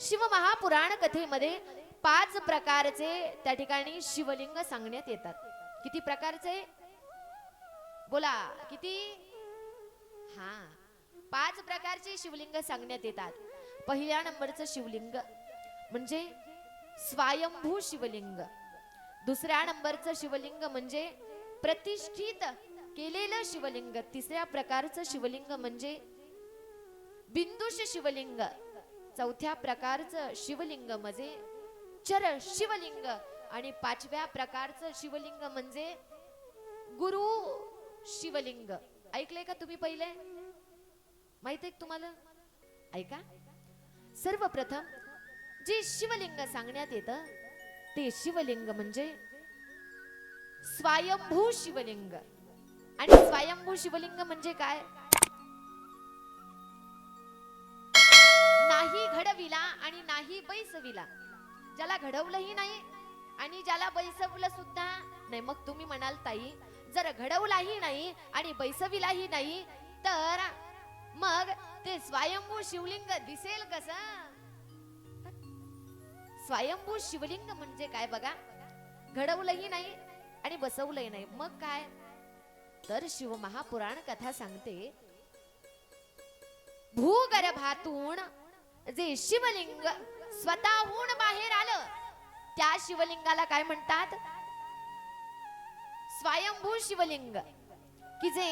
शिव महापुराण कथेमध्ये पाच प्रकारचे त्या ठिकाणी शिवलिंग सांगण्यात येतात. किती प्रकारचे? बोला किती? हा पाच प्रकारचे शिवलिंग सांगण्यात येतात. पहिल्या नंबरचं शिवलिंग म्हणजे स्वयंभू शिवलिंग. दुसऱ्या नंबरचं शिवलिंग म्हणजे प्रतिष्ठित केलेलं शिवलिंग. तिसऱ्या प्रकारचं शिवलिंग म्हणजे बिंदुश शिवलिंग. चौथ्या प्रकारचं शिवलिंग म्हणजे चर शिवलिंग आणि पाचव्या प्रकारचं शिवलिंग म्हणजे गुरु शिवलिंग. ऐकलंय का तुम्ही पहिले? माहीत आहे तुम्हाला? ऐका. सर्वप्रथम जे शिवलिंग सांगण्यात येतं ते शिवलिंग म्हणजे स्वयंभू शिवलिंग. आणि स्वयंभू शिवलिंग म्हणजे काय? नाही घडविला आणि नाही बैसविला. ज्याला घडवलंही नाही आणि ज्याला बैसवलं सुद्धा नाही. मग तुम्ही म्हणाल ताई जर घडवलाही नाही आणि बैसविलाही नाही तर मग ते स्वयंभू शिवलिंग दिसेल कसं? स्वयंभू शिवलिंग म्हणजे काय बघा? घडवलंही नाही आणि बसवलंही नाही. मग काय? तर शिव महापुराण कथा सांगते भूगर्भातून जे शिवलिंग स्वतःहून बाहेर आलं त्या शिवलिंगाला काय म्हणतात? स्वयंभू शिवलिंग. कि जे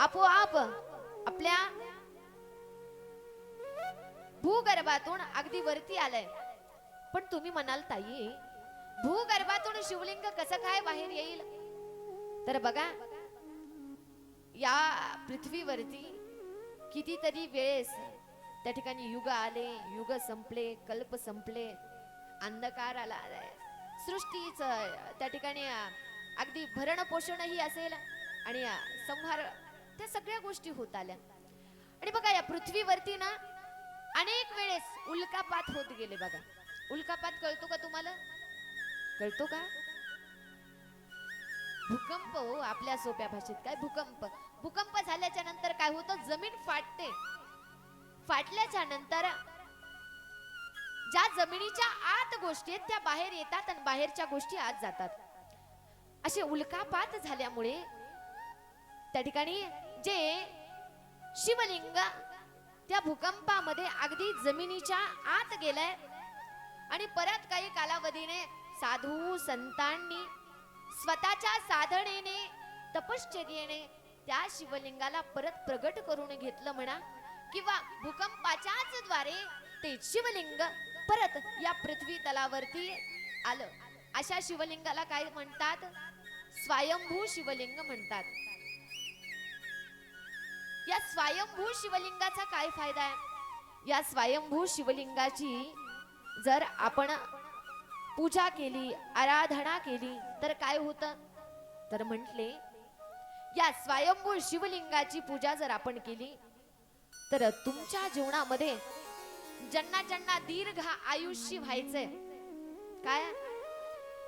आपोआप आपल्या भूगर्भातून अगदी वरती आलंय. पण तुम्ही म्हणाल ताई भूगर्भातून शिवलिंग कसं काय बाहेर येईल? तर बघा या पृथ्वीवरती कितीतरी वेळेस त्या ठिकाणी युग आले युग संपले कल्प संपले अंधकार आला. सृष्टीच त्या ठिकाणी अगदी भरण पोषणही असेल आणि संहार त्या सगळ्या गोष्टी होत आल्या. आणि बघा या पृथ्वीवरती ना अनेक वेळेस उल्कापात होत गेले बघा. उल्कापात कळतो का तुम्हाला? कळतो का? भूकंप हो आपल्या सोप्या भाषेत. काय भूकंप? भूकंप झाल्याच्यानंतर काय होतं? जमीन फाटते. फाटल्याच्या नंतर ज्या जमिनीच्या आत गोष्टी आहेत त्या बाहेर येतात आणि बाहेरच्या गोष्टी आत जातात. असे उल्कापात झाल्यामुळे त्या ठिकाणी जे शिवलिंग त्या भूकंपामध्ये अगदी जमिनीच्या आत गेलंय आणि परत काही कालावधीने साधू संतांनी स्वतःच्या साधनेने तपश्चर्येने त्या शिवलिंगाला परत प्रगट करून घेतलं म्हणा. किंवा भूकंपाच्याच द्वारे ते शिवलिंग परत या पृथ्वी तलावरती आलं. अशा शिवलिंगाला काय म्हणतात? स्वयंभू शिवलिंग म्हणतात. या स्वयंभू शिवलिंगाचा काय फायदा आहे? या स्वयंभू शिवलिंगाची जर आपण पूजा केली आराधना केली तर काय होतं? तर म्हटले या स्वयंभू शिवलिंगाची पूजा जर आपण केली तर तुमच्या जीवनामध्ये ज्यांना ज्यांना दीर्घ आयुष्य व्हायचंय काय?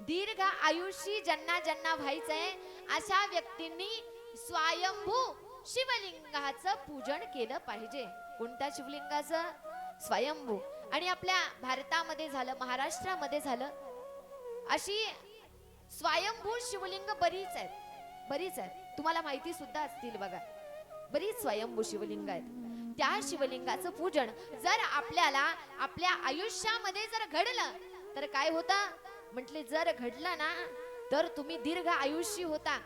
दीर्घ आयुष्य ज्यांना ज्यांना व्हायचंय अशा व्यक्तींनी स्वयंभू शिवलिंगाचं पूजन केलं पाहिजे. कोणत्या शिवलिंगाचं? स्वयंभू. आणि आपल्या भारतामध्ये झालं महाराष्ट्रामध्ये झालं अशी स्वयंभू शिवलिंग बरीच आहेत. बरीच आहेत. तुम्हाला माहिती सुद्धा असतील बघा. बरीच स्वयंभू शिवलिंग आहेत. त्या शिवलिंगाचं पूजन जर आपल्याला आपल्या आयुष्यामध्ये जर घडलं तर काय होतं? म्हटले जर घडलं ना तर तुम्ही दीर्घ आयुष्य होता.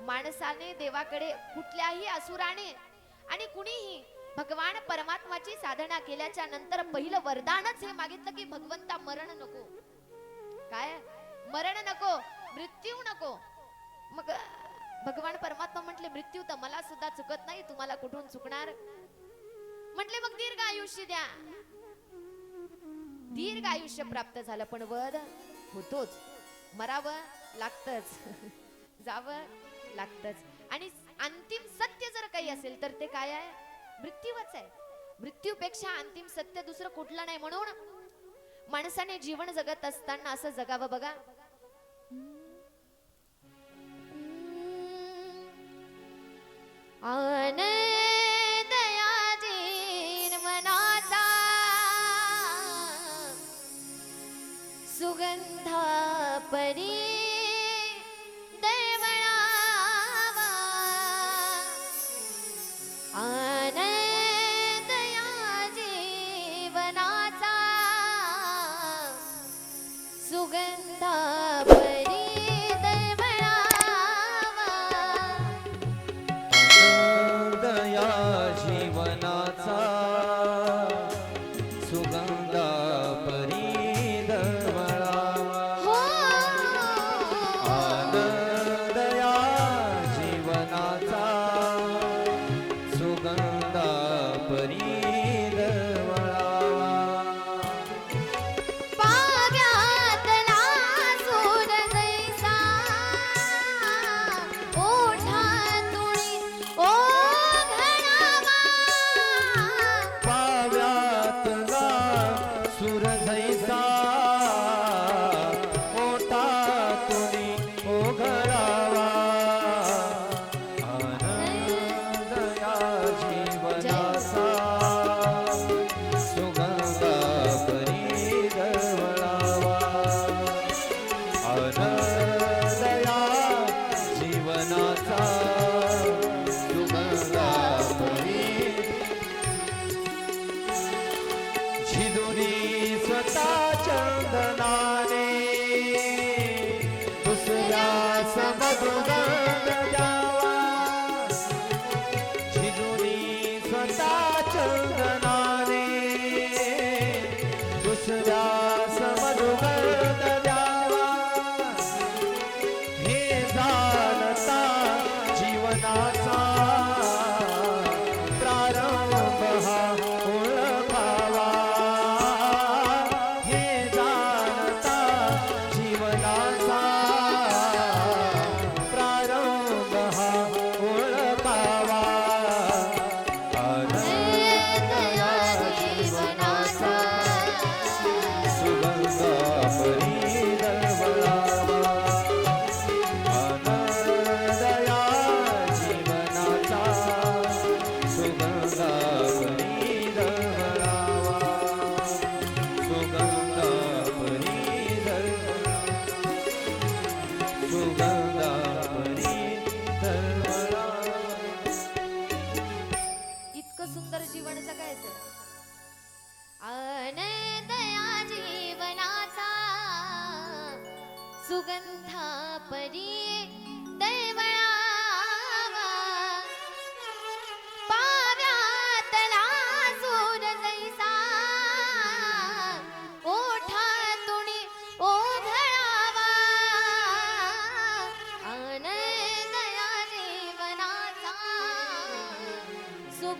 माणसाने देवाकडे कुठल्याही असुराने आणि कुणीही भगवान परमात्माची साधना केल्याच्यानंतर पहिलं वरदानच हे मागितलं की भगवंता मरण नको. काय? मरण नको मृत्यू नको. मग भगवान परमात्मा म्हटले मृत्यू तर मला सुद्धा चुकत नाही तुम्हाला कुठून चुकणार? म्हटले मग दीर्घ आयुष्य द्या. दीर्घ आयुष्य प्राप्त झालं पण वध होतोच. मरावं लागतच. जावं लागतच. आणि अंतिम सत्य जर काही असेल तर ते काय आहे? मृत्यूच आहे. मृत्यूपेक्षा अंतिम सत्य दुसरं कुठलं नाही म्हणून माणसाने जीवन जगत असताना असं जगावं बघा. आनंद 就跟他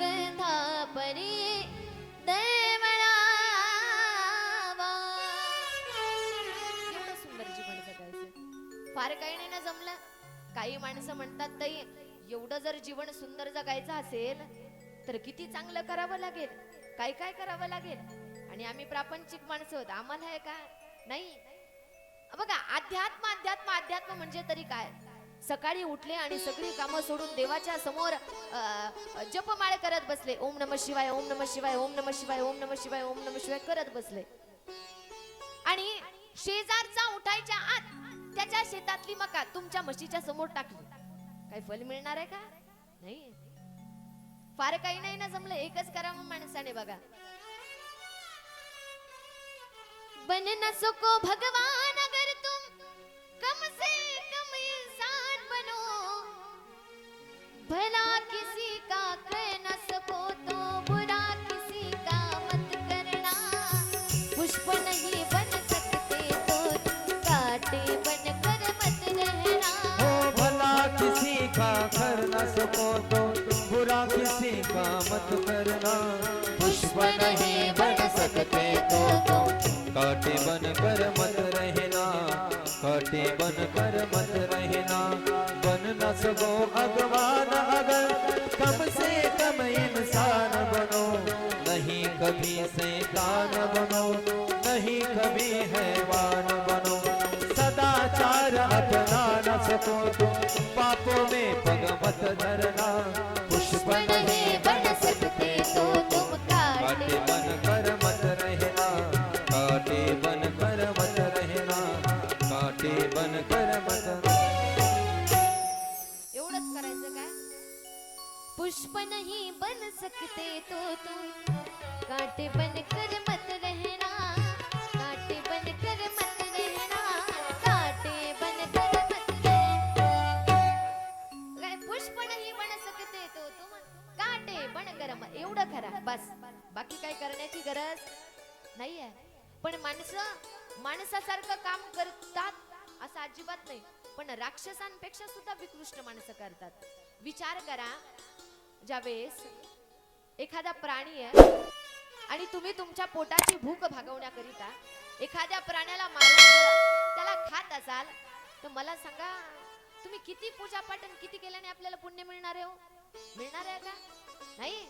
सुगंधा परी देवळावा. एवढं सुंदर जीवन जगायचं. फार काही नाही ना जमलं. काही माणसं म्हणतात ताई एवढं जर जीवन सुंदर जगायचं असेल तर किती चांगलं करावं लागेल? काय काय करावं लागेल? आणि आम्ही प्रापंचिक माणसं आहोत. आम्हाला आहे का? नाही. बघा अध्यात्म अध्यात्म अध्यात्म म्हणजे तरी काय? सकाळी उठले आणि सगळी कामं सोडून देवाच्या समोर जपमाळ करत बसले. ओम नम शिवाय ओम नम शिवाय ओम नम शिवाय ओम नम शिवाय ओम नम शिवाय करत बसले. आणि शेजारचा उठायच्या आत त्याच्या शेतातली मका तुमच्या म्हशीच्या समोर टाकली. काही फल मिळणार आहे का? नाही. फार काही नाही ना जमलं. एकच करा माणसाने बघा. बन न सको भगवान. भला किसी का कर न तो बुरा किसी का मत करना। पुष्प नहीं बन सकते तो कांटे बनकर मत रहना। हो भला किसी का कर न सको तो बुरा किसी का मत करना। पुष्प नहीं बन सकते तो कांटे बन कर मत रहना। कांटे बन कर मत रहना। बन न सको भगवान अगर कम से कम इंसान बनो नहीं कभी से कान बनो नहीं कभी हैवान बनो। सदाचार अपना न सको तुम पापों में पग मत धरना सकते तो तुम कांटे बन कर मत रहना कांटे बन कर मत रहना कांटे बन कर मत रहना. काय पुष्प नाही बन सकते तो तुम कांटे बन कर मत एवढं करा बस. बाकी काय करण्याची गरज नाही आहे पण माणसं माणसासारखं काम करतात असं अजिबात नाही. पण राक्षसांपेक्षा सुद्धा विकृष्ट माणसं करतात. विचार करा ज्यावेळेस एखादा प्राणी आहे आणि तुम्ही तुमच्या पोटाची भूक भागवण्याकरिता एखाद्या प्राण्याला मारून त्याला खात असाल तर मला सांगा तुम्ही किती पूजा पाठन किती केल्याने आपल्याला पुण्य मिळणार आहे हो? मिळणार आहे का? नाही?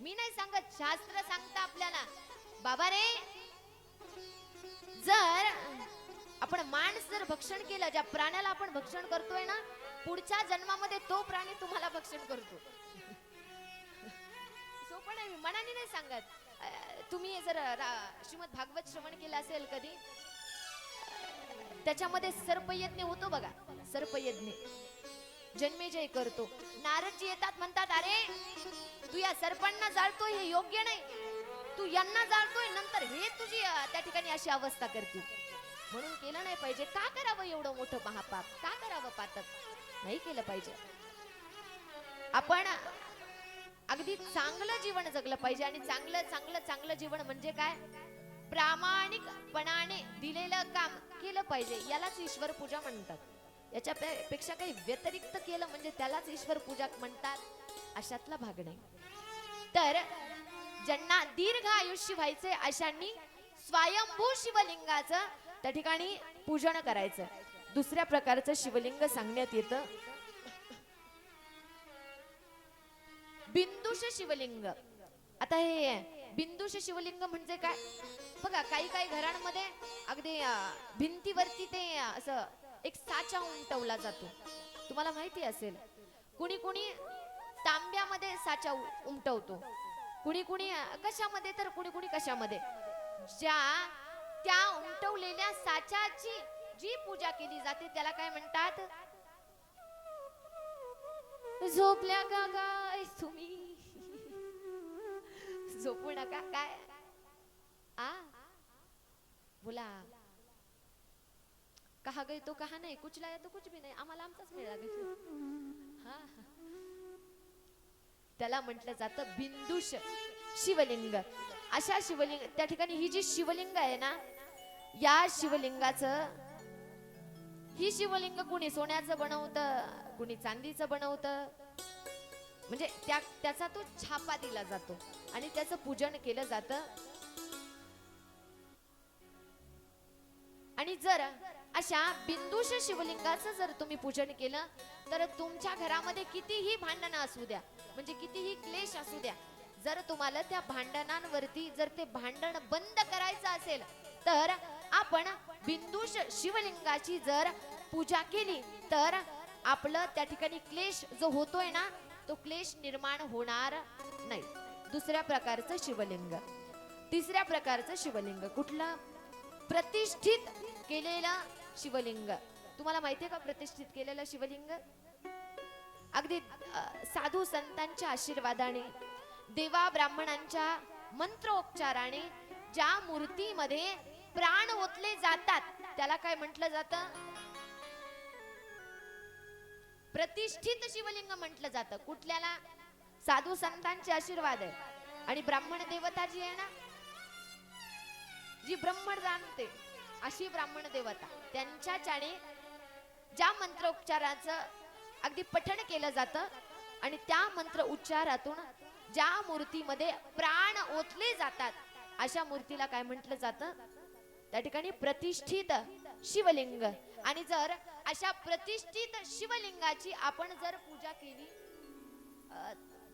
मी नाही सांगत शास्त्र सांगता आपल्याला. बाबा रे जर आपण माणस जर भक्षण केलं ज्या प्राण्याला आपण भक्षण करतोय ना पुढच्या जन्मामध्ये तो प्राणी तुम्हाला भक्षण करतो. पण मी मनाने नाही सांगत. तुम्ही जर श्रीमद भागवत श्रवण केलं असेल कधी त्याच्यामध्ये सर्पयज्ञ होतो बघा. सर्पयज्ञ. जन्मेजय करतो. नारदजी येतात म्हणतात अरे तू या सर्पांना जाळतोय हे योग्य नाही. तू यांना जाळतोय नंतर हे तुझी त्या ठिकाणी अशी अवस्था करते म्हणून केलं नाही पाहिजे. का करावं एवढं मोठं महापाप? का करावं पातक नाही केलं पाहिजे. आपण अगदी चांगलं जीवन जगलं पाहिजे आणि चांगलं चांगलं चांगलं जीवन म्हणजे काय? प्रामाणिकपणाने दिलेलं काम केलं पाहिजे. यालाच ईश्वर पूजा म्हणतात. याच्या पेक्षा काही व्यतिरिक्त केलं म्हणजे त्यालाच ईश्वर पूजा म्हणतात अशातला भाग नाही. तर ज्यांना दीर्घ आयुष्य व्हायचे अशांनी स्वयंभू शिवलिंगाचं त्या ठिकाणी पूजन करायचं. दुसऱ्या प्रकारचं शिवलिंग सांगण्यात येतं. बिंदुश शिवलिंग. आता हे बिंदुश शिवलिंग म्हणजे काय? बघा काही काही घरांमध्ये अगदी भिंतीवरती ते असं एक साचा उमटवला जातो. तुम्हाला माहिती असेल कुणी कुणी तांब्यामध्ये साचा उमटवतो. कुणी कुणी कशामध्ये तर कुणी कुणी कशामध्ये. ज्या त्या उमटवलेल्या साच्याची जी पूजा केली जाते त्याला काय म्हणतात? झोपल्या का काय तुम्ही? झोपू नका काय? आ? बोला. कहा गई तो कहा नाही? कुछ लाया तो कुछ भी नाही. आम्हाला आमचाच मिळाला गई. हा? त्याला म्हटलं जातं बिंदुश शिवलिंग. अशा शिवलिंग त्या ठिकाणी ही जी शिवलिंग आहे ना या शिवलिंगाचं ही शिवलिंग कुणी सोन्याचं बनवतं कुणी चांदीचं बनवतं? म्हणजे त्या त्याचा तो छापा दिला जातो आणि त्याचं पूजन केलं जातं. आणि जर अशा बिंदुष शिवलिंगाचं जर तुम्ही पूजन केलं तर तुमच्या घरामध्ये कितीही भांडणं असू द्या म्हणजे कितीही क्लेश असू द्या जर तुम्हाला त्या भांडणांवरती जर ते भांडण बंद करायचं असेल तर आपण बिंदुश शिवलिंगाची जर पूजा केली तर आपलं त्या ठिकाणी क्लेश जो होतोय ना तो क्लेश निर्माण होणार नाही. दुसऱ्या प्रकारचं शिवलिंग. तिसऱ्या प्रकारचं शिवलिंग. कुठलं? प्रतिष्ठित केलेलं शिवलिंग. तुम्हाला माहितीये का प्रतिष्ठित केलेलं शिवलिंग? अगदी साधू संतांच्या आशीर्वादाने देवा ब्राह्मणांच्या मंत्रोपचाराने ज्या मूर्तीमध्ये प्राण ओतले जातात. त्याला काय म्हटलं जातं? प्रतिष्ठित शिवलिंग म्हटलं जातं. कुठल्याला? साधू संतांचे आशीर्वाद आहे. आणि ब्राह्मण देवता जी आहे ना? जी ब्रह्मण जाणते अशी ब्राह्मण देवता. त्यांच्याच्याने ज्या मंत्रोच्चाराचं अगदी पठण केलं जातं आणि त्या मंत्र उच्चारातून ज्या मूर्तीमध्ये प्राण ओतले जातात अशा मूर्तीला काय म्हटलं जातं? त्या ठिकाणी प्रतिष्ठित शिवलिंग. आणि जर अशा प्रतिष्ठित शिवलिंगाची आपण जर पूजा केली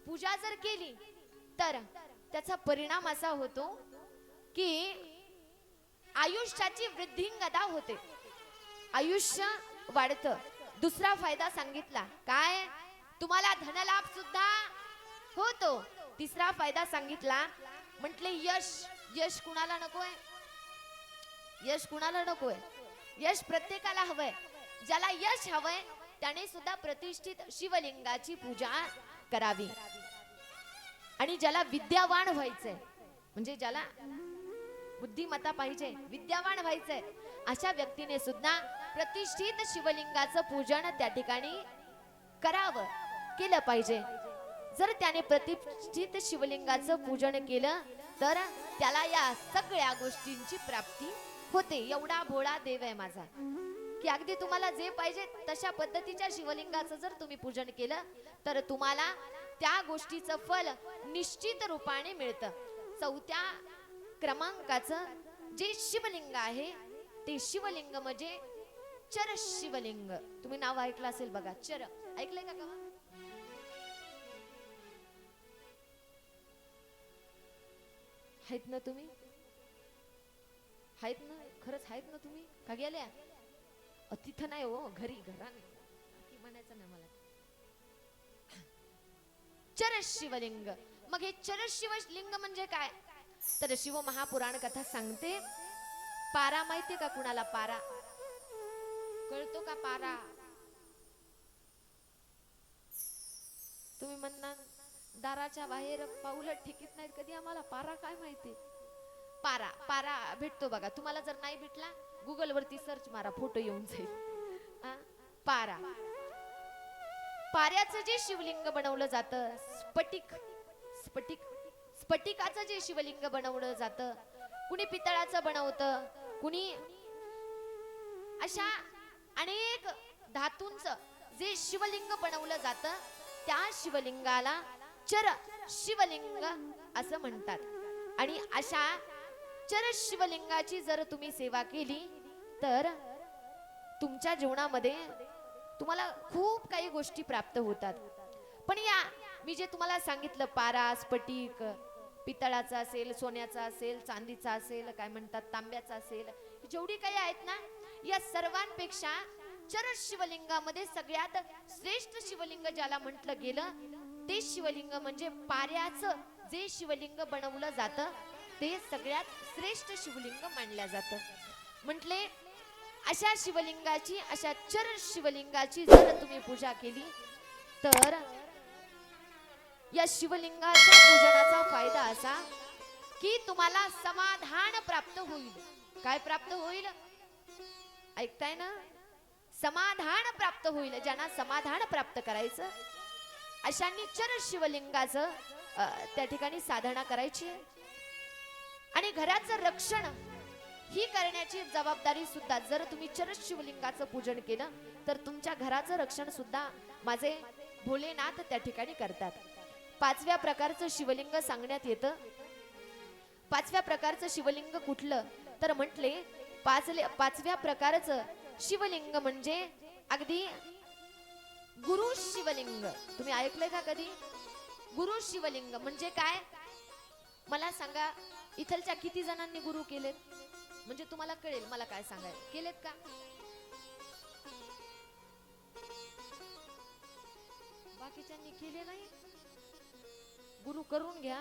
पूजा जर केली तर त्याचा परिणाम असा होतो की आयुष्याची वृद्धिंगता होते. आयुष्य वाढतं. दुसरा फायदा सांगितला. काय? तुम्हाला धनलाभ सुद्धा होतो. तिसरा फायदा सांगितला. म्हटले यश यश कुणाला नकोय? यश कुणाला नकोय? यश प्रत्येकाला हवंय. ज्याला यश हवंय त्याने सुद्धा प्रतिष्ठित शिवलिंगाची पूजा करावी. आणि ज्याला विद्यावान व्हायचंय म्हणजे ज्याला बुद्धिमत्ता पाहिजे विद्यावान व्हायचंय अशा व्यक्तीने सुद्धा प्रतिष्ठित शिवलिंगाचं पूजन त्या ठिकाणी करावं केलं पाहिजे. जर त्याने प्रतिष्ठित शिवलिंगाचं पूजन केलं तर त्याला या सगळ्या गोष्टींची प्राप्ती होते एवढा भोळा देव आहे माझा. की अगदी तुम्हाला जे पाहिजे तशा पद्धतीच्या शिवलिंगाचं जर तुम्ही पूजन केलं तर तुम्हाला त्या गोष्टीचं फल निश्चित रूपाने मिळतं. चौथ्या क्रमांकाचं जे शिवलिंग आहे ते शिवलिंग म्हणजे चर शिवलिंग. तुम्ही नाव ऐकलं असेल बघा चर. ऐकलंय का गावा आहेत ना तुम्ही? आहेत ना? खरंच आहेत ना तुम्ही? का गेल्या? अ, तिथं नाही हो घरी घराने. म्हणायचं ना मला. चर शिवलिंग. मग हे चर शिवलिंग म्हणजे काय? तर शिव महापुराण कथा सांगते. पारा माहितीये का कुणाला पारा? कळतो का पारा? तुम्ही म्हणणार दाराच्या बाहेर पाऊल ठेकीत नाहीत कधी? आम्हाला पारा काय माहिती? पारा पारा भेटतो बघा. तुम्हाला जर नाही भेटला गुगल वरती सर्च मारा फोटो येऊन जाईल. पारा. पाऱ्याचं जे शिवलिंग बनवलं जातं स्फटिक स्फटिक स्फटिकाचं जे शिवलिंग बनवलं जातं कुणी पितळाचं बनवतं कुणी अशा अनेक धातूंचं जे शिवलिंग बनवलं जातं त्या शिवलिंगाला चर शिवलिंग असं म्हणतात. आणि अशा चर शिवलिंगाची जर तुम्ही सेवा केली तर तुमच्या जीवनामध्ये तुम्हाला खूप काही गोष्टी प्राप्त होतात. पण या मी जे तुम्हाला सांगितलं पारा स्फटिक पितळाचा असेल सोन्याचा असेल चांदीचा असेल काय म्हणतात तांब्याचा असेल जेवढी काही आहेत ना या सर्वांपेक्षा चर शिवलिंगामध्ये सगळ्यात श्रेष्ठ शिवलिंग ज्याला म्हटलं गेलं ते शिवलिंग म्हणजे पाऱ्याचं जे शिवलिंग बनवलं जातं ते सगळ्यात श्रेष्ठ शिवलिंग मानल्या जातं. म्हटले अशा शिवलिंगाची अशा चर शिवलिंगाची जर तुम्ही पूजा केली तर या शिवलिंगाच्या पूजनाचा फायदा असा की तुम्हाला समाधान प्राप्त होईल. काय प्राप्त होईल? ऐकताय ना? समाधान प्राप्त होईल ज्यांना समाधान प्राप्त करायचं अशांनी चर शिवलिंगाचं त्या ठिकाणी साधना करायची आहे. आणि घराचं रक्षण ही करण्याची जबाबदारी सुद्धा जर तुम्ही चरस शिवलिंगाचं पूजन केलं तर तुमच्या घराचं रक्षण सुद्धा माझे भोलेनाथ त्या ठिकाणी करतात. पाचव्या प्रकारचं शिवलिंग सांगण्यात येतं. पाचव्या प्रकारचं शिवलिंग कुठलं? तर म्हटले पाचले पाचव्या प्रकारचं शिवलिंग म्हणजे अगदी गुरु शिवलिंग. तुम्ही ऐकलंय का कधी? गुरु शिवलिंग म्हणजे काय? मला सांगा इथलच्या किती जणांनी गुरु केलेत? म्हणजे तुम्हाला कळेल मला काय सांगाय केलेत का? बाकीच्यांनी केले नाही. गुरु करून घ्या.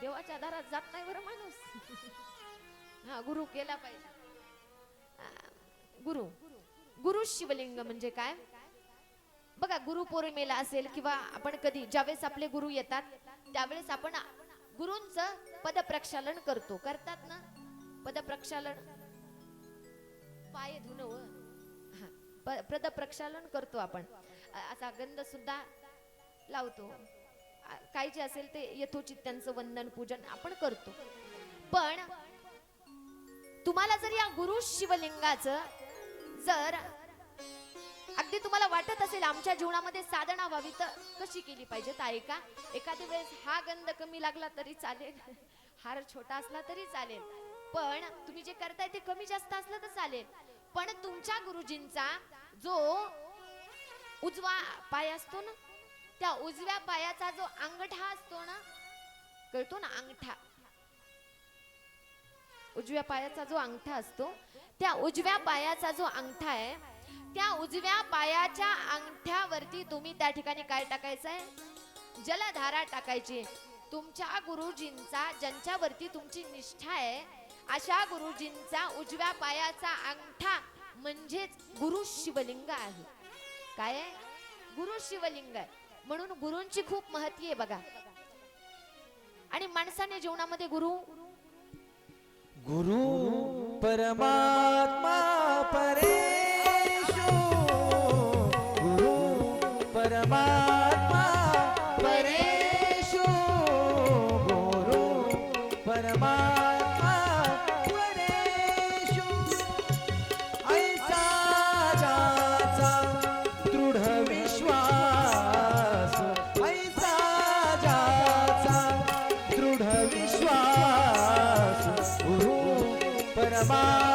देवाच्या दारात जात नाही बरं माणूस. हा गुरु केला पाहिजे. गुरु. गुरु शिवलिंग म्हणजे काय? बघा गुरु पौर्णिमेला असेल किंवा आपण कधी ज्यावेळेस आपले गुरु येतात त्यावेळेस आपण गुरूंचं पदप्रक्षालन करतो. करतात ना? पदप्रक्षालन. पाय धुणं पद हा, पदप्रक्षालन करतो आपण. असा गंध सुद्धा लावतो. काय जे असेल ते यथोचित त्यांचं वंदन पूजन आपण करतो. पण तुम्हाला जर या गुरु शिवलिंगाचं जर अगदी तुम्हाला वाटत असेल आमच्या जीवनामध्ये साधना व्हावी तर कशी केली पाहिजे? तर ऐका एखाद्या वेळेस हा गंध कमी लागला तरी चालेल. हार छोटा असला तरी चालेल. पण तुम्ही जे करताय ते कमी जास्त असलं तर चालेल. पण तुमच्या गुरुजींचा जो उजवा पाय असतो ना त्या उजव्या पायाचा जो अंगठा असतो ना कळतो ना अंगठा? उजव्या पायाचा जो अंगठा असतो त्या उजव्या पायाचा जो अंगठा आहे त्या उजव्या पायाच्या अंगठ्यावरती तुम्ही त्या ठिकाणी काय टाकायचं आहे? जलधारा टाकायची तुमच्या गुरुजींचा ज्यांच्यावरती तुमची निष्ठा आहे अशा गुरुजींचा उजव्या पायाचा अंगठा म्हणजेच गुरु शिवलिंग आहे. काय गुरु शिवलिंग आहे. म्हणून गुरुंची खूप महती आहे बघा. आणि माणसाने जीवनामध्ये गुरु? गुरु परमात्मा परेशो. गुरु परमा Bye.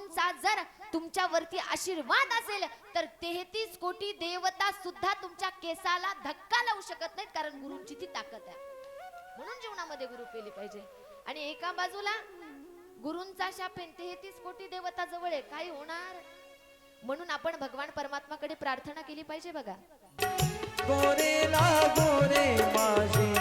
प्रभूंचा जर तुमच्यावरती आशीर्वाद असेल तर तेहतीस कोटी देवता सुद्धा तुमच्या केसाला धक्का लावू शकत नाहीत कारण गुरुंची ती ताकद आहे. म्हणून जीवनामध्ये गुरु केली पाहिजे. आणि एका बाजूला गुरुंचा शापेन तेहतीस कोटी देवता जवळ आहे. काही होणार? म्हणून आपण भगवान परमात्माकडे प्रार्थना केली पाहिजे बघा. गोरे ला गोरे माझी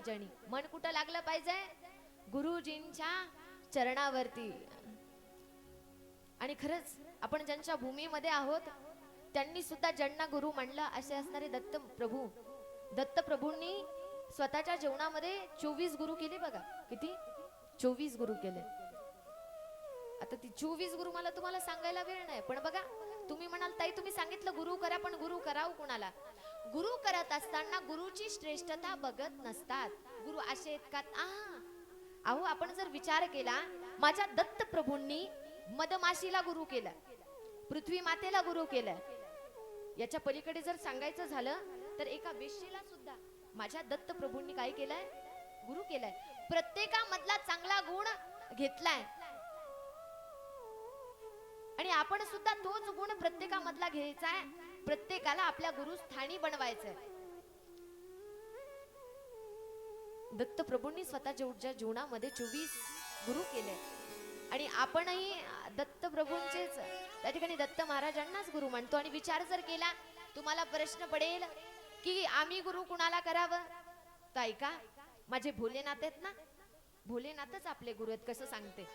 भजनी मन कुठं लागलं पाहिजे? गुरुजींच्या चरणावरती. आणि खरंच आपण ज्यांच्या भूमीमध्ये आहोत त्यांनी सुद्धा ज्यांना गुरु म्हणलं असे असणारे दत्त प्रभू. दत्त प्रभूंनी स्वतःच्या जेवणामध्ये चोवीस गुरु केले बघा. किती? चोवीस गुरु केले. आता ती चोवीस गुरु मला तुम्हाला सांगायला वेळ नाही पण बघा तुम्ही म्हणाल ताई तुम्ही सांगितलं गुरु करा पण गुरु कराव कुणाला? गुरु करत असताना गुरुची श्रेष्ठता बघत नसतात. गुरु असे इतकात का अहो आपण जर विचार केला माझ्या दत्त प्रभूंनी मदमाशीला गुरु केलं पृथ्वी मातेला गुरु केलं. याच्या पलीकडे जर सांगायचं झालं तर एका वेशीला सुद्धा माझ्या दत्त प्रभूंनी काय केलंय? गुरु केलाय. प्रत्येकामधला चांगला गुण घेतलाय. आणि आपण सुद्धा तोच गुण प्रत्येकामधला घ्यायचा आहे. प्रत्येकाला आपल्या गुरु स्थानी बनवायचंय. दत्त प्रभूंनी स्वतःच्या जीवनामध्ये चोवीस गुरु केले. आणि आपणही दत्तप्रभूंचेच त्या ठिकाणी दत्त महाराजांनाच गुरु म्हणतो आणि विचार जर केला तुम्हाला प्रश्न पडेल की आम्ही गुरु कुणाला करावं? तर ऐका माझे भोलेनाथ आहेत ना? भोलेनाथच आपले गुरु आहेत कसं सांगते?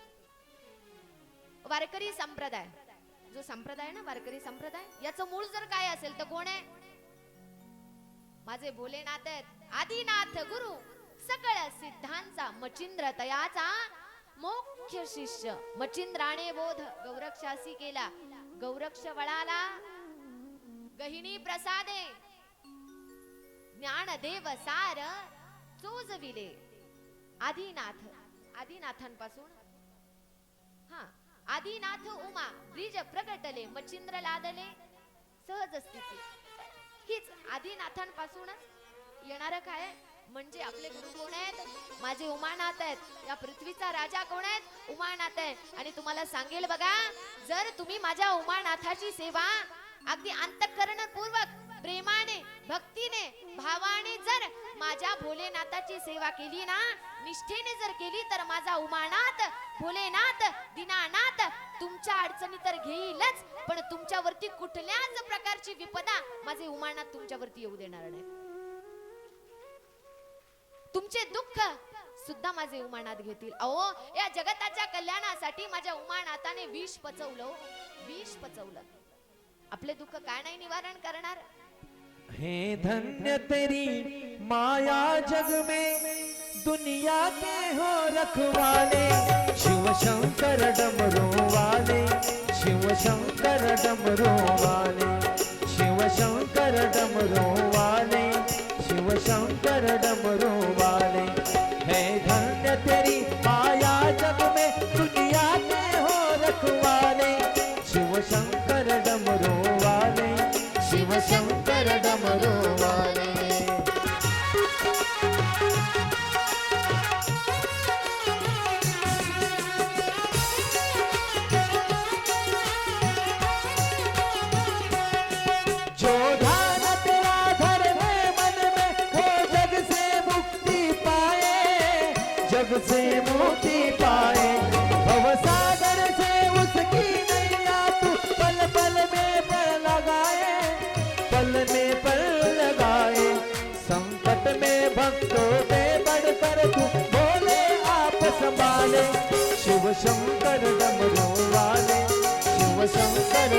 वारकरी संप्रदाय. जो संप्रदाय ना वारकरी संप्रदाय याचं मूळ जर काय असेल तर कोण आहे? माझे भोलेनाथ आहेत आदिनाथ गुरु सकळ सिद्धांचा मचिंद्र तयाचा मुख्य शिष्य. मचिंद्राने बोध गौरक्षासी केला गौरक्ष वळाला. गहिनी प्रसादे ज्ञान देव सार चोजविले. आदिनाथ आदिनाथांपासून हा आदिनाथ उमा ब्रिज प्रगटले मच्छिंद्र लादले सहज स्थिती. हीच आदिनाथांपासूनच येणार काय? म्हणजे आपले गुरु कोण आहेत? माझे उमानाथ आहेत. या पृथ्वीचा राजा कोण आहेत? उमानाथ आहे आणि तुम्हाला सांगेल बघा जर तुम्ही माझ्या उमानाथाची सेवा अगदी अंतकरणपूर्वक प्रेमाने भक्तीने भावाने जर माझ्या भोलेनाथाची सेवा केली ना निष्ठेने जर केली तर माझा उमानाथ भोलेनाथ दिनानाथ तुमच्या अडचणी तर घेईलच पण तुमच्यावरती कुठल्याच प्रकारची विपदा माझे उमानाथ तुमच्यावरती येऊ देणार नाही. तुमचे दुःख सुद्धा माझे उमानात घेतील. अहो या जगताच्या कल्याणासाठी माझ्या उमानाथाने विष पचवलं हो. विष पचवलं. आपले दुःख काय नाही निवारण करणार? हे धन्य तेरी माया जग में दुनिया के हो रखवाले। शिवशंकर डमरोवाले शिवशंकर डमरोवाले शिवशंकर डमरोवाले शिवशंकर डमरोवाले शिवशंकर शंकर डमरू वाले शिव शंकर